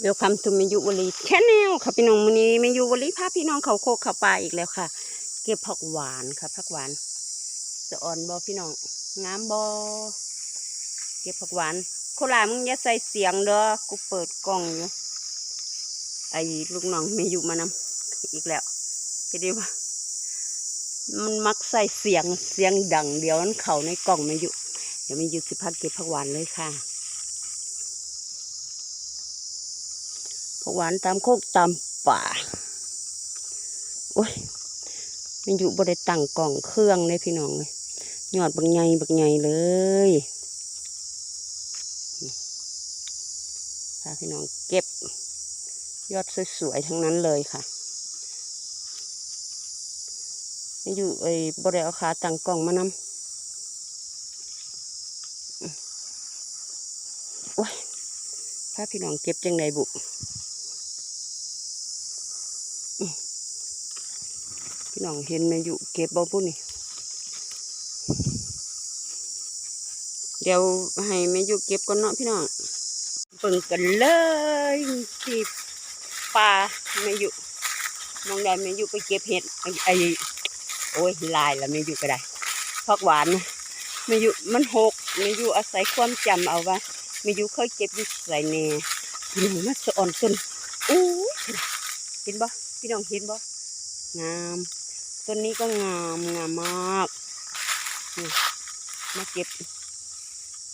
เวลคัมทูเมยุวลีแชนแนลค่ะพี่น้องมื้อนี้เมยุวลีพาพี่น้องเขาโคกเขาปลาอีกแล้วค่ะ เก็บผักหวานค่ะผักหวานจะอ่อนบอพี่น้องงามบอเก็บผักหวานโคลามึงอย่าใส่เสียงเด้อกูเปิดกล้องอยู่ไอ้ลูกน้องเมยุมานำอีกแล้วเห็นดีว่ามันมักใส่เสียงเสียงดังเดียวมันเข่าในกล่องเมยุเดี๋ยวเมยุสิพักเก็บผักหวานเลยค่ะ ผักหวานตามโคกตามป่า โอ้ยมันอยู่บริตั้งกล่องเครื่องเลยพี่น้องเลยยอดบักใหญ่บักใหญ่เลยพาพี่น้องเก็บ ยอดสวยๆทั้งนั้นเลยค่ะมันอยู่ไอ้บริเอาขาตั้งกล่องมานำโอ้ยพาพี่น้องเก็บจังไดบุ พี่น้องเห็นแม่อยู่เก็บบ่ปุ้นี่เดี๋ยวให้แม่อยู่เก็บก่อนเนาะพี่น้องเปิ่งกันเลยที่ป่าแม่อยู่มองได้แม่อยู่ไปเก็บเห็ดไอ้โอ้ยลายแล้วแม่อยู่ก็ได้ผักหวานแม่อยู่มันหกแม่อยู่อาศัยความจำเอาว่าแม่อยู่เคยเก็บอยู่ใส่แน่พี่น้องมาสะอ่อนต้น ห็นบ่พี่น้องเห็นบ่งามต้นนี้ก็งามงามมากนี่มาเก็บ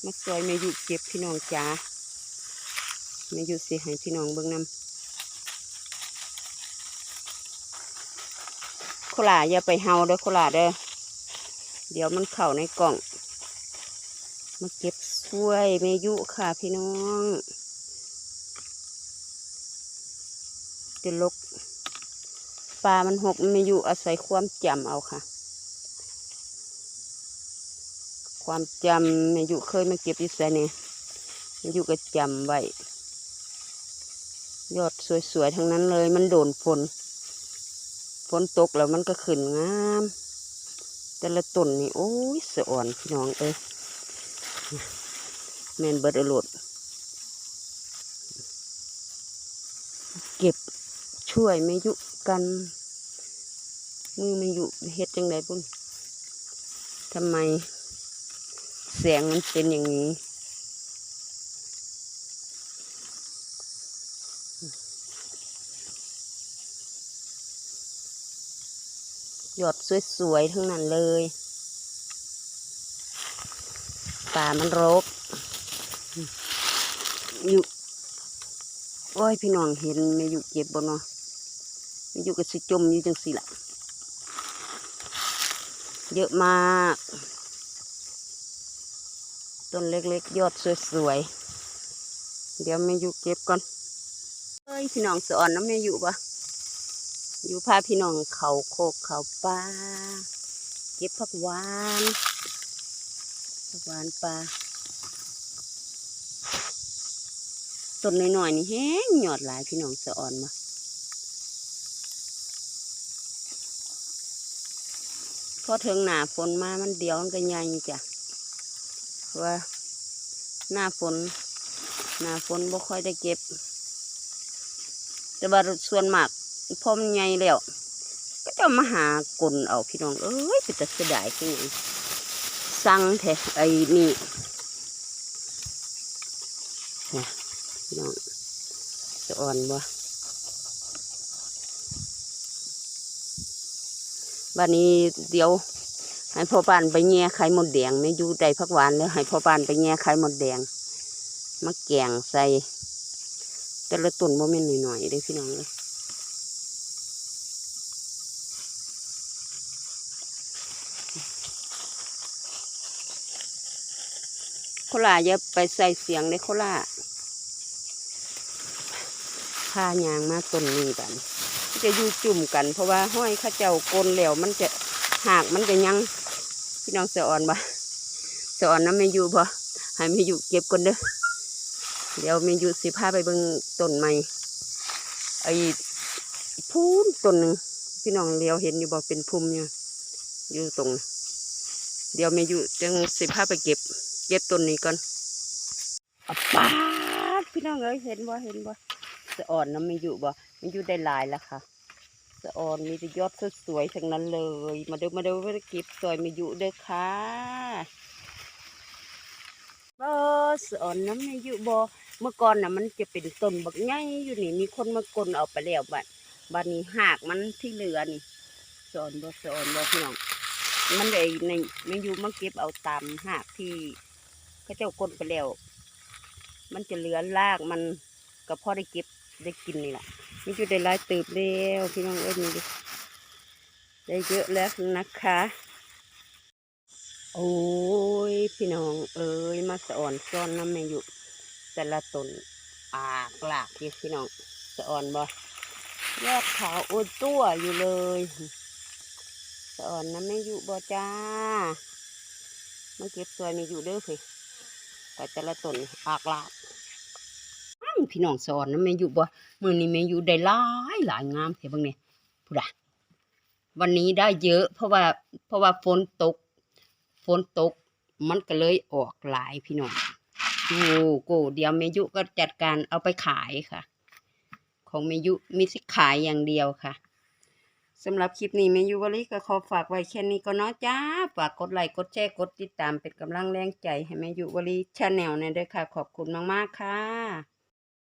มาซอยเมยุเก็บพี่น้องจ๋าเมยุสิให้พี่น้องเบิ่งนำโคลาอย่าไปเฮาเด้อโคลาเด้อเดี๋ยวมันเข่าในกล่อง มาเก็บช่วยเมยุค่ะพี่น้อง จะลกปลามันหกไม่อยู่อาศัยความจำเอาค่ะ ความจำไม่อยู่เคยมาเก็บอยู่ใส่เนี่ยไม่อยู่ก็จำไว้ยอดสวยๆทั้งนั้นเลย มันโดนฝนฝนตกแล้วมันก็ขึ้นงาม แต่ละต้นนี่โอ้ยสะอ่อนพี่น้องเอ้ยแมนเบิดอรดเก็บ ช่วยไม่ยุกัน มือไมันอยู่เฮ็ดจังไดบุ่นทำไมแสงมันเป็นอย่างนี้ หยอดสวยๆทั้งนั้นเลยป่ามันรกอยู่โอ้ยพี่น้องเห็นไม่อยู่เก็บบ่เนาะ อยู่กับสิจมอยู่จังสิล่ะเยอะมาก ต้นเล็กๆ ยอดสวยๆ เดี๋ยวแม่อยู่เก็บก่อนเฮ้ยพี่น้องสอนน้ำแม่อยู่ปะอยู่พาพี่น้องเขาโคกเขาปลาเก็บผักหวานผักหวานปลาต้นน้อยๆนี่แห้งหยอดหลายพี่น้องสอนมา พอถึงหน้าฝนมามันเดียวมันก็ใหญ่จ้ะว่าหน้าฝนหน้าฝนบ่ค่อยได้เก็บ แต่ว่าส่วนมากพอมันใหญ่แล้ว ก็จะมาหากลนเอาพี่น้องเอ้ยเป็นแต่เสียดายคือหยังสั่งแท้ไอ้นี่พี่น้องจะอ่อนบ่ วันนี้เดี๋ยวให้พ่อปานไปแง่ไข่มดแดงไม่อยู่ใดพักหวานเลยให้พ่อปานไปแง่ไข่มดแดงมาแกงใส่แต่ละต้นโมเมนต์หน่อยๆเลยพี่น้องเลยโคลาอย่าไปใส่เสียงเลยโคลาพายางมาต้นนี้กัน จะอยู่จุ่มกัน เพราะว่าห้อยข้าเจ้ากลนแล้วมันจะหากมันจะยังพี่น้องเสียอ่อนบ่เสียอ่อนน้ำไม่อยู่พอให้ไม่อยู่เก็บก่อนเด้อเดี๋ยวไม่อยู่สิพาไปเบิ่งต้นใหม่ไอ้พูนต้นหนึ่งพี่น้องเลี้ยวเห็นอยู่บ่เป็นพุ่มอยู่อยู่ตรง เดี๋ยวไม่อยู่จังสิพาไปเก็บ เก็บต้นนี้ก่อนอป้าพี่น้องเอ้ยเห็นบ่เห็นบ่สะอ่อนน้ำไม่อยู่บ่ ไม่อยู่ได้หลายแล้วค่ะสะออนมีแต่ยอดสวยๆทั้งนั้นเลย มาเด้อมาเด้อมาเด้เก็บซอยม่อยู่เด้อค่ะบ่สะออนน้ำม่อยู่บ่เมื่อก่อนน่ะมันจะเป็นต้นบักใหญ่อยู่นี่มีคนมากลเอาไปแล้วบัดบัดนี้หากมันที่เหลือนี่สะออนบ่สะออนบ่พี่น้องมันเลยในม่อยู่มาเก็บเอาตามหากที่เขาเจ้ากลไปแล้ว มันจะเหลือรากมันก็พอได้เก็บได้กินนี่แหละ มันอยู่ได้หลายตืบแล้วพี่น้องเอ้ยนี่ดิได้เยอะแล้วนะคะ โอ้ยพี่น้องเอ้ยมาสะอ่อนซ่อนน้ำไม่อยู่แต่ละตนอากลากอยู่พี่น้องสะอ่อนบ่ยอดขาวอ้วนตัวอยู่เลยสะอ่อนน้ำไม่อยู่บ่จ้ามาเก็บสวยไม่อยู่เด้อพี่แต่แต่ละตนอากลาก พี่น้องสอ่นน้ำไม่อยู่บ่มือนี้ไม่อยู่ได้หลายหลายงามเห็นบ้างเนี่ยพูดอะวันนี้ได้เยอะ เพราะว่า เพราะว่าฝนตกฝนตก มันก็เลยออกหลายพี่น้องโอ้โกเดี๋ยวเมยุก็จัดการเอาไปขายค่ะ ของเมยุมีสิขายอย่างเดียวค่ะสำหรับคลิปนี้เมยุวลีก็ขอฝากไว้แค่นี้ก็เนาะจ้าฝากกดไลค์กดแชร์กดติดตามเป็นกำลังแรงใจให้เมยุวลีชาแนลเนี่ยด้วยค่ะ ขอบคุณมากๆค่ะ